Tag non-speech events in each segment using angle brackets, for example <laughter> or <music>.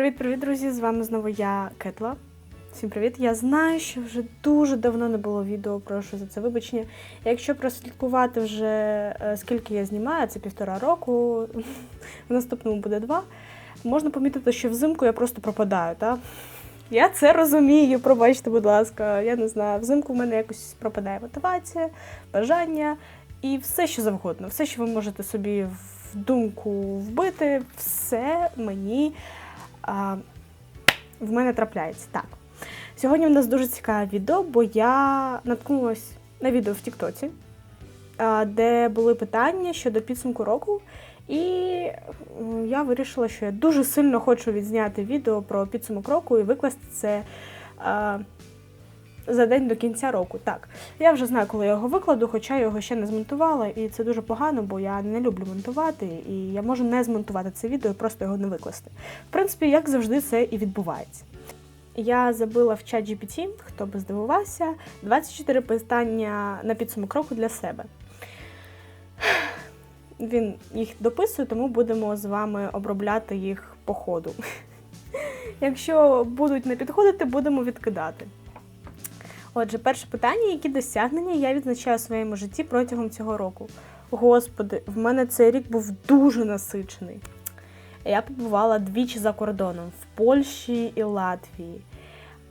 Привіт-привіт, друзі! З вами знову я, Кетла. Всім привіт! Я знаю, що вже дуже давно не було відео, прошу за це вибачення. Якщо прослідкувати вже е, скільки я знімаю, це півтора року, <laughs> в наступному буде два. Можна помітити, що взимку я просто пропадаю, так? Я це розумію, пробачте, будь ласка. Я не знаю, взимку в мене якось пропадає мотивація, бажання і все, що завгодно. Все, що ви можете собі в думку вбити, все мені в мене трапляється. Так. Сьогодні в нас дуже цікаве відео, бо я наткнулася на відео в Тіктоці, де були питання щодо підсумку року. І я вирішила, що я дуже сильно хочу відзняти відео про підсумок року і викласти це за день до кінця року. Так, я вже знаю, коли я його викладу, хоча я його ще не змонтувала, і це дуже погано, бо я не люблю монтувати, і я можу не змонтувати це відео просто його не викласти. В принципі, як завжди, це і відбувається. Я забила в чат GPT, хто би здивувався, 24 питання на підсумок року для себе. Він їх дописує, тому будемо з вами обробляти їх по ходу. Якщо будуть не підходити, будемо відкидати. Отже, перше питання: які досягнення я відзначаю у своєму житті протягом цього року? Господи, в мене цей рік був дуже насичений. Я побувала двічі за кордоном в Польщі і Латвії.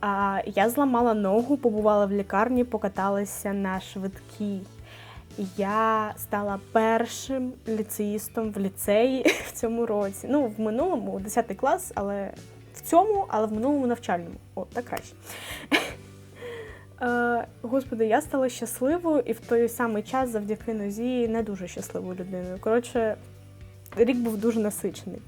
А я зламала ногу, побувала в лікарні, покаталася на швидкій. Я стала першим ліцеїстом в ліцеї <laughs> в цьому році. Ну, в минулому, 10 клас, але в цьому, але в минулому навчальному. О, так краще. Е, Господи, я стала щасливою і в той самий час завдяки нозі не дуже щасливою людиною. Коротше, рік був дуже насичений.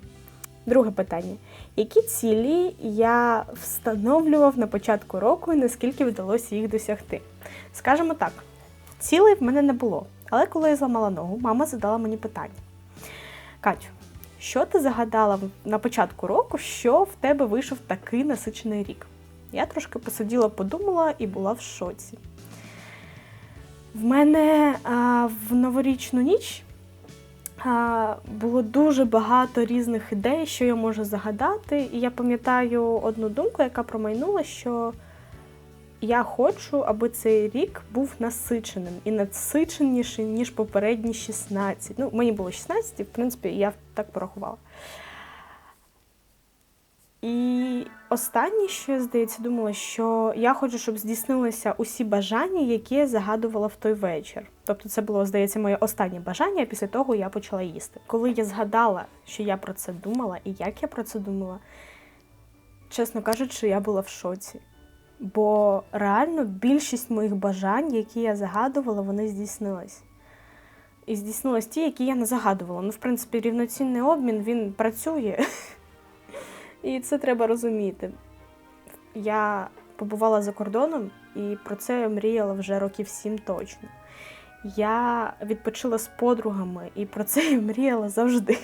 Друге питання: які цілі я встановлював на початку року і наскільки вдалося їх досягти? Скажемо так, цілей в мене не було. Але коли я зламала ногу, мама задала мені питання: Катю, що ти загадала на початку року, що в тебе вийшов такий насичений рік? Я трошки посиділа, подумала і була в шоці. В мене а, в новорічну ніч а, було дуже багато різних ідей, що я можу загадати. І я пам'ятаю одну думку, яка промайнула, що я хочу, аби цей рік був насиченим і насиченіший, ніж попередні 16. Ну, мені було 16, і в принципі я так порахувала. І останнє, що я здається, думала, що я хочу, щоб здійснилися усі бажання, які я загадувала в той вечір. Тобто, це було, здається, моє останнє бажання, після того я почала їсти. Коли я згадала, що я про це думала і як я про це думала, чесно кажучи, я була в шоці. Бо реально більшість моїх бажань, які я загадувала, вони здійснились. І здійснились ті, які я не загадувала. Ну, в принципі, рівноцінний обмін він працює. <laughs> І це треба розуміти. Я побувала за кордоном і про це я мріяла вже років сім точно. Я відпочила з подругами, і про це я <laughs> мріяла завжди.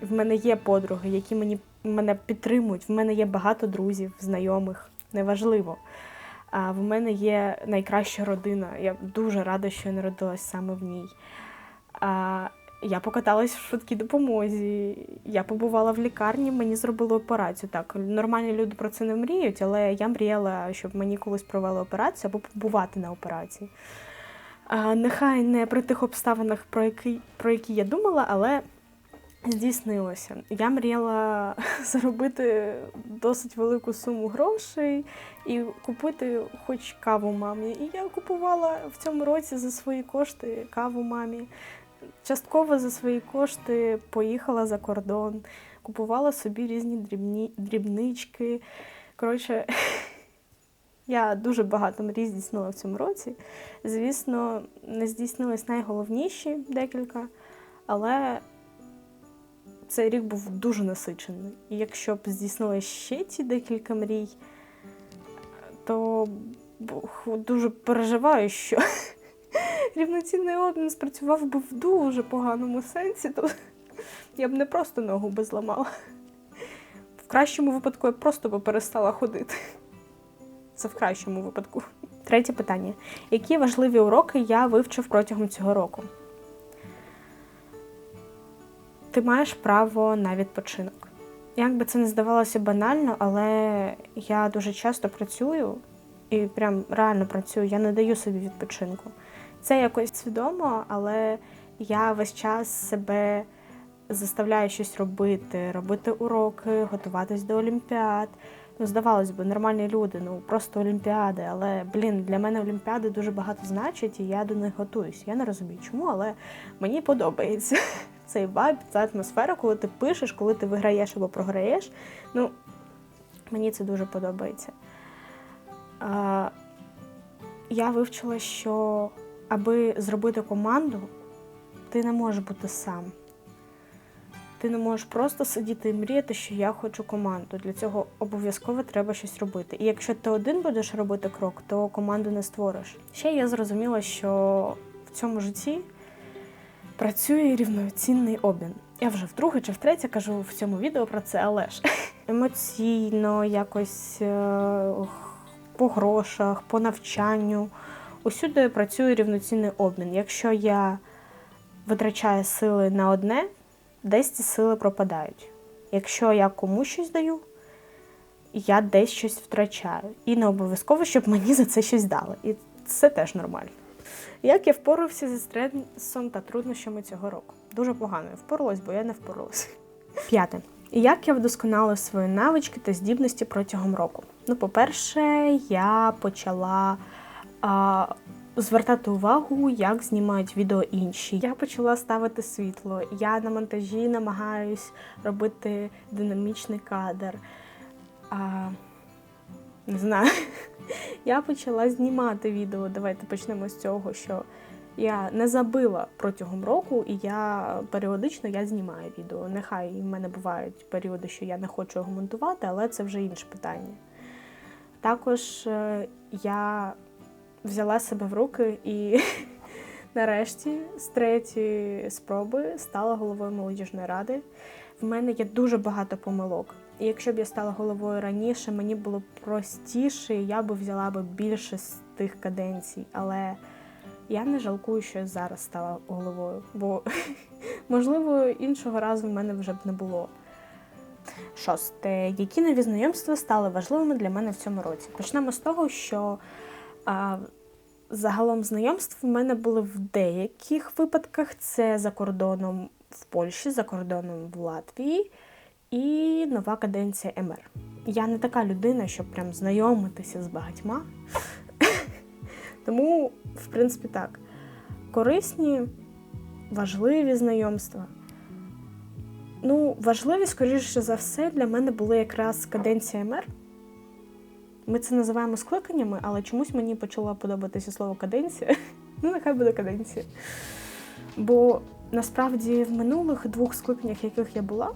В мене є подруги, які мені, мене підтримують. В мене є багато друзів, знайомих, неважливо. А в мене є найкраща родина. Я дуже рада, що я народилась саме в ній. А, я покаталась в швидкій допомозі, я побувала в лікарні, мені зробили операцію. Так, нормальні люди про це не мріють, але я мріяла, щоб мені колись провели операцію або побувати на операції. А, нехай не при тих обставинах, про які, про які я думала, але здійснилося. Я мріяла <laughs> заробити досить велику суму грошей і купити хоч каву мамі. І я купувала в цьому році за свої кошти каву мамі. Частково за свої кошти поїхала за кордон, купувала собі різні дрібні, дрібнички. Коротше, <laughs> я дуже багато мрій здійснила в цьому році. Звісно, не здійснились найголовніші декілька, але цей рік був дуже насичений. І якщо б здійснилися ще ці декілька мрій, то дуже переживаю, що <laughs> рівноцінний обмін спрацював би в дуже поганому сенсі, то я б не просто ногу би зламала. В кращому випадку я просто би перестала ходити. Це в кращому випадку. Третє питання. Які важливі уроки я вивчив протягом цього року? Ти маєш право на відпочинок. Як би це не здавалося банально, але я дуже часто працюю і прям реально працюю, я не даю собі відпочинку. Це якось свідомо, але я весь час себе заставляю щось робити, робити уроки, готуватись до олімпіад. Ну, здавалось би, нормальні люди, ну просто олімпіади. Але блін, для мене олімпіади дуже багато значать, і я до них готуюсь. Я не розумію, чому, але мені подобається <laughs> цей вайб, ця атмосфера, коли ти пишеш, коли ти виграєш або програєш. Ну, мені це дуже подобається. А, Я вивчила, що аби зробити команду, ти не можеш бути сам. Ти не можеш просто сидіти і мріяти, що я хочу команду. Для цього обов'язково треба щось робити. І якщо ти один будеш робити крок, то команду не створиш. Ще я зрозуміла, що в цьому житті працює рівноцінний обмін. Я вже вдруге чи втретє кажу в цьому відео про це, але ж <laughs> емоційно, якось е, по грошах, по навчанню. Усюди працює рівноцінний обмін. Якщо я витрачаю сили на одне, десь ці сили пропадають. Якщо я комусь щось даю, я десь щось втрачаю. І не обов'язково, щоб мені за це щось дали. І це теж нормально. Як я впорався зі стресом та труднощами цього року? Дуже погано я впоралась, бо я не впоралася. П'яте. Як я вдосконалила свої навички та здібності протягом року? Ну, по-перше, я почала а, звертати увагу, як знімають відео інші. Я почала ставити світло. Я на монтажі намагаюсь робити динамічний кадр. А, Не знаю. <laughs> Я почала знімати відео. Давайте почнемо з цього, що я не забила протягом року, і я періодично я знімаю відео. Нехай в мене бувають періоди, що я не хочу його монтувати, але це вже інше питання. Також е, я взяла себе в руки і <laughs> нарешті з третьої спроби стала головою молодіжної ради. В мене є дуже багато помилок. І якщо б я стала головою раніше, мені було б простіше, я б взяла б більше з тих каденцій. Але я не жалкую, що я зараз стала головою, бо, <laughs> можливо, іншого разу в мене вже б не було. Шосте, які нові знайомства стали важливими для мене в цьому році? Почнемо з того, що а, загалом знайомств в мене були в деяких випадках: це за кордоном в Польщі, за кордоном в Латвії і нова каденція МР. Я не така людина, щоб прям знайомитися з багатьма. <laughs> Тому, в принципі, так. Корисні, важливі знайомства. Ну, важливі, скоріше за все, для мене були якраз каденція МР. Ми це називаємо скликаннями, але чомусь мені почало подобатися слово каденція. <laughs> Ну, нехай буде каденція. Бо насправді в минулих двох скликаннях, яких я була,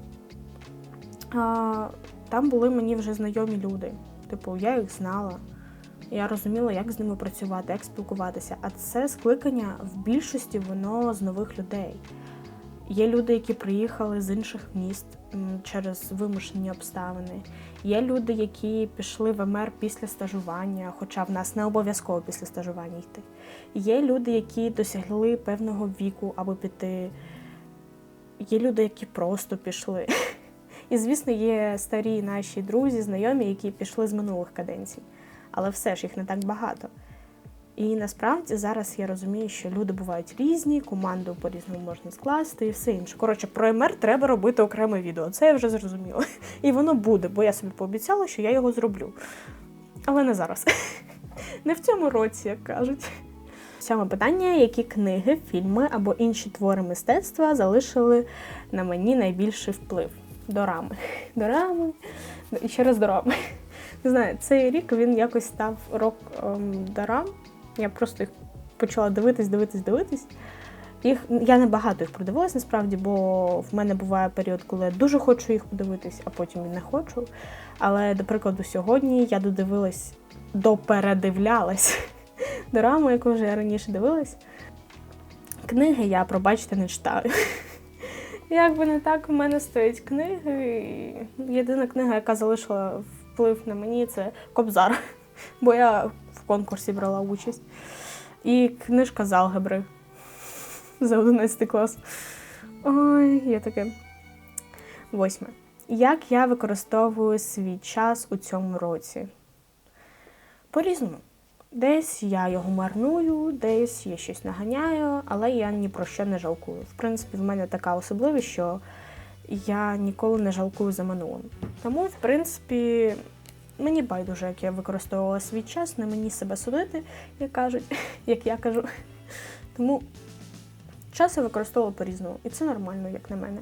там були мені вже знайомі люди. Типу, я їх знала, я розуміла, як з ними працювати, як спілкуватися. А це скликання в більшості воно з нових людей. Є люди, які приїхали з інших міст через вимушені обставини. Є люди, які пішли в МР після стажування, хоча в нас не обов'язково після стажування йти. Є люди, які досягли певного віку аби піти. Є люди, які просто пішли. <laughs> І, звісно, є старі наші друзі, знайомі, які пішли з минулих каденцій. Але все ж їх не так багато. І насправді зараз я розумію, що люди бувають різні, команду по-різному можна скласти і все інше. Коротше, про МР треба робити окреме відео. Це я вже зрозуміла. І воно буде, бо я собі пообіцяла, що я його зроблю. Але не зараз. Не в цьому році, як кажуть. Сьоме питання: які книги, фільми або інші твори мистецтва залишили на мені найбільший вплив? Дорами. Дорами. І ще раз дорами. Не знаю, цей рік він якось став рок ем, дорам. Я просто їх почала дивитись, дивитись, дивитись. Їх я не багато їх продивилась насправді, бо в мене буває період, коли я дуже хочу їх подивитись, а потім і не хочу. Але, до прикладу, сьогодні я додивилась, допередивлялась <laughs> дораму, яку вже я раніше дивилась. Книги я, пробачте, не читаю. <laughs> Як би не так, в мене стоять книги. Єдина книга, яка залишила вплив на мені, це Кобзар. Бо я в конкурсі брала участь. І книжка з алгебри <laughs> за 11 клас. Ой, є таке. Восьме. Як я використовую свій час у цьому році? По-різному. Десь я його марную, десь я щось наганяю, але я ні про що не жалкую. В принципі, в мене така особливість, що я ніколи не жалкую за минулим. Тому, в принципі, мені байдуже, як я використовувала свій час, не мені себе судити, як кажуть, <laughs> як я кажу. Тому час я використовувала по-різному, і це нормально, як на мене.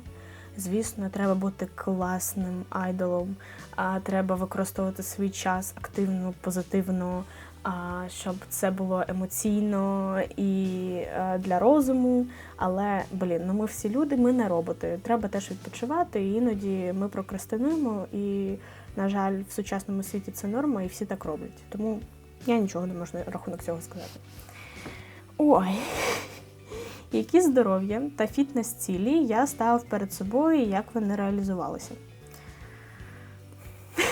Звісно, треба бути класним айдолом, а треба використовувати свій час активно, позитивно, а щоб це було емоційно і е, для розуму. Але блін, ну ми всі люди, ми не роботи. Треба теж відпочивати. І іноді ми прокрастинуємо, і, на жаль, в сучасному світі це норма, і всі так роблять. Тому я нічого не можу на рахунок цього сказати. Ой. <laughs> Які здоров'я та фітнес-цілі я ставив перед собою і як вони реалізувалися? <laughs>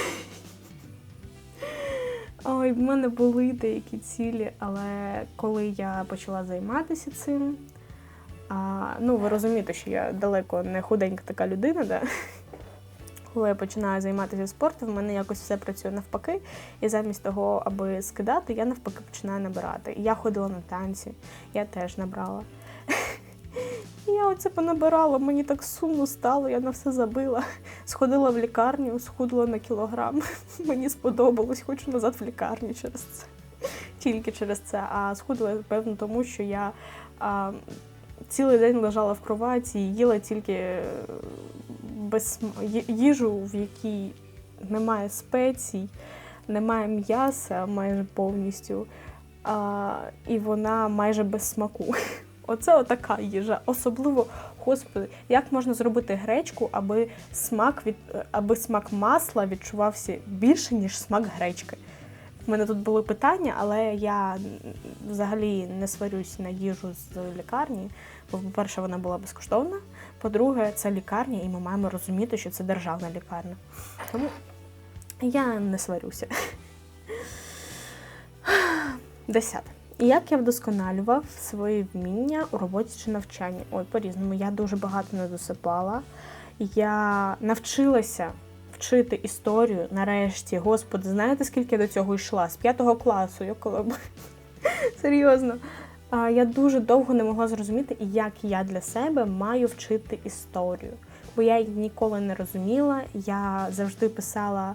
Ой, в мене були деякі цілі, але коли я почала займатися цим, а, ну ви розумієте, що я далеко не худенька така людина, да? Коли я починаю займатися спортом, в мене якось все працює навпаки, і замість того, аби скидати, я навпаки починаю набирати. Я ходила на танці, я теж набрала. <laughs> Я оце понабирала, мені так сумно стало, я на все забила. Сходила в лікарню, схудла на кілограм. <laughs> Мені сподобалось, хочу назад в лікарню через це. Тільки через це. А схудла, певно, тому що я а, цілий день лежала в кроваті і їла тільки без їжу, в якій немає спецій, немає м'яса майже повністю, а, і вона майже без смаку. <laughs> Оце отака їжа. Особливо, господи, як можна зробити гречку, аби смак від аби смак масла відчувався більше, ніж смак гречки. У мене тут були питання, але я взагалі не сварюсь на їжу з лікарні. Бо, по-перше, вона була безкоштовна. По-друге, це лікарня, і ми маємо розуміти, що це державна лікарня. Тому я не сварюся. Десяте. Як я вдосконалював свої вміння у роботі чи навчанні? Ой, по-різному, я дуже багато не досипала. Я навчилася вчити історію нарешті. Господи, знаєте, скільки до цього йшла? З п'ятого класу, я коли <laughs> серйозно. Я дуже довго не могла зрозуміти, як я для себе маю вчити історію. Бо я її ніколи не розуміла. Я завжди писала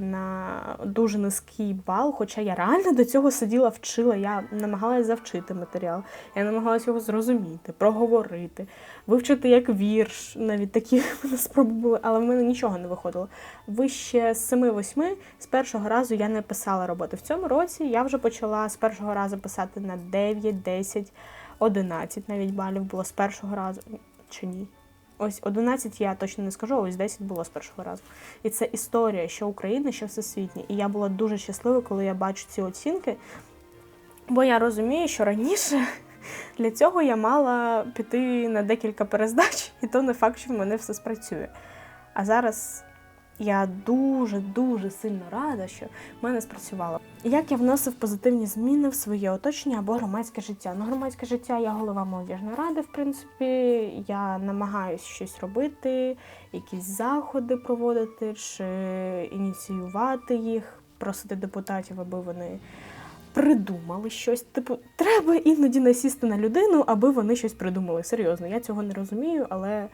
на дуже низький бал, хоча я реально до цього сиділа, вчила. Я намагалася завчити матеріал, я намагалася його зрозуміти, проговорити, вивчити як вірш. Навіть такі <laughs> спроби були, але в мене нічого не виходило. Вище з 7-8 з першого разу я не писала роботи. В цьому році я вже почала з першого разу писати на 9, 10, 11 навіть балів було з першого разу чи ні. Ось 11 я точно не скажу, ось 10 було з першого разу. І це історія, що України, що всесвітня. І я була дуже щаслива, коли я бачу ці оцінки. Бо я розумію, що раніше <laughs> для цього я мала піти на декілька перездач, і то не факт, що в мене все спрацює. А зараз я дуже-дуже сильно рада, що в мене спрацювало. Як я вносив позитивні зміни в своє оточення або громадське життя? Ну, громадське життя я голова молодіжної ради, в принципі. Я намагаюся щось робити, якісь заходи проводити чи ініціювати їх, просити депутатів, аби вони. Придумали щось. Типу, треба іноді насісти на людину, аби вони щось придумали. Серйозно, я цього не розумію, але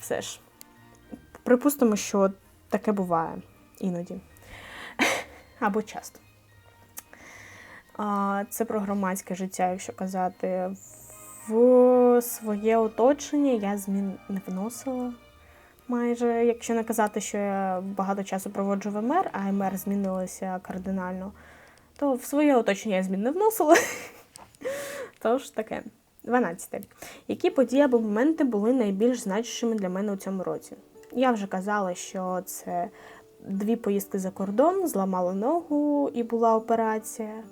все ж. Припустимо, що Таке буває іноді. <laughs> Або часто. Це про громадське життя, якщо казати. В своє оточення я змін не вносила майже, якщо не казати, що я багато часу проводжу в МР, а МР змінилося кардинально, то в своє оточення я змін не вносила. <laughs> Тож таке. 12. Які події або моменти були найбільш значущими для мене у цьому році? Я вже казала, що це дві поїздки за кордон, зламала ногу і була операція.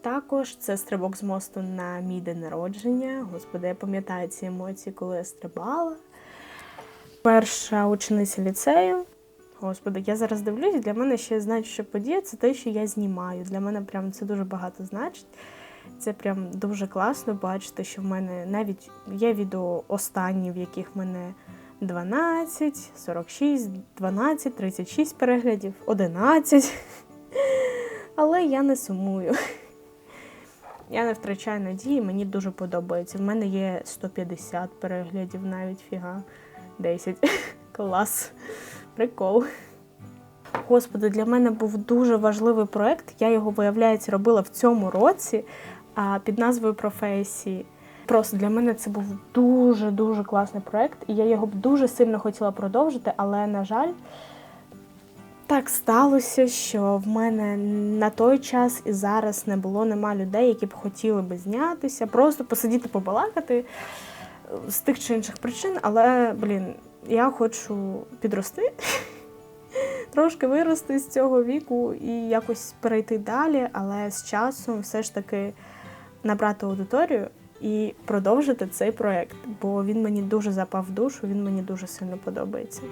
Також це стрибок з мосту на мій день народження. Господи, я пам'ятаю ці емоції, коли я стрибала. Перша учениця ліцею. Господи, я зараз дивлюсь, для мене ще значуща подія це те, що я знімаю. Для мене прям це дуже багато значить. Це прям дуже класно бачити, що в мене навіть є відео останні, в яких мене 12, 46, 12, 36 переглядів, 11. Але я не сумую. Я не втрачаю надії, мені дуже подобається. В мене є 150 переглядів, навіть фіга. 10. Клас. Прикол. Господи, для мене був дуже важливий проект. Я його, виявляється, робила в цьому році під назвою професії. Просто для мене це був дуже-дуже класний проект, і я його б дуже сильно хотіла продовжити, але, на жаль, так сталося, що в мене на той час і зараз не було нема людей, які б хотіли би знятися, просто посидіти, побалакати е, з тих чи інших причин. Але, блін, я хочу підрости, <laughs> трошки вирости з цього віку і якось перейти далі, але з часом все ж таки набрати аудиторію і продовжити цей проект, бо він мені дуже запав в душу, він мені дуже сильно подобається.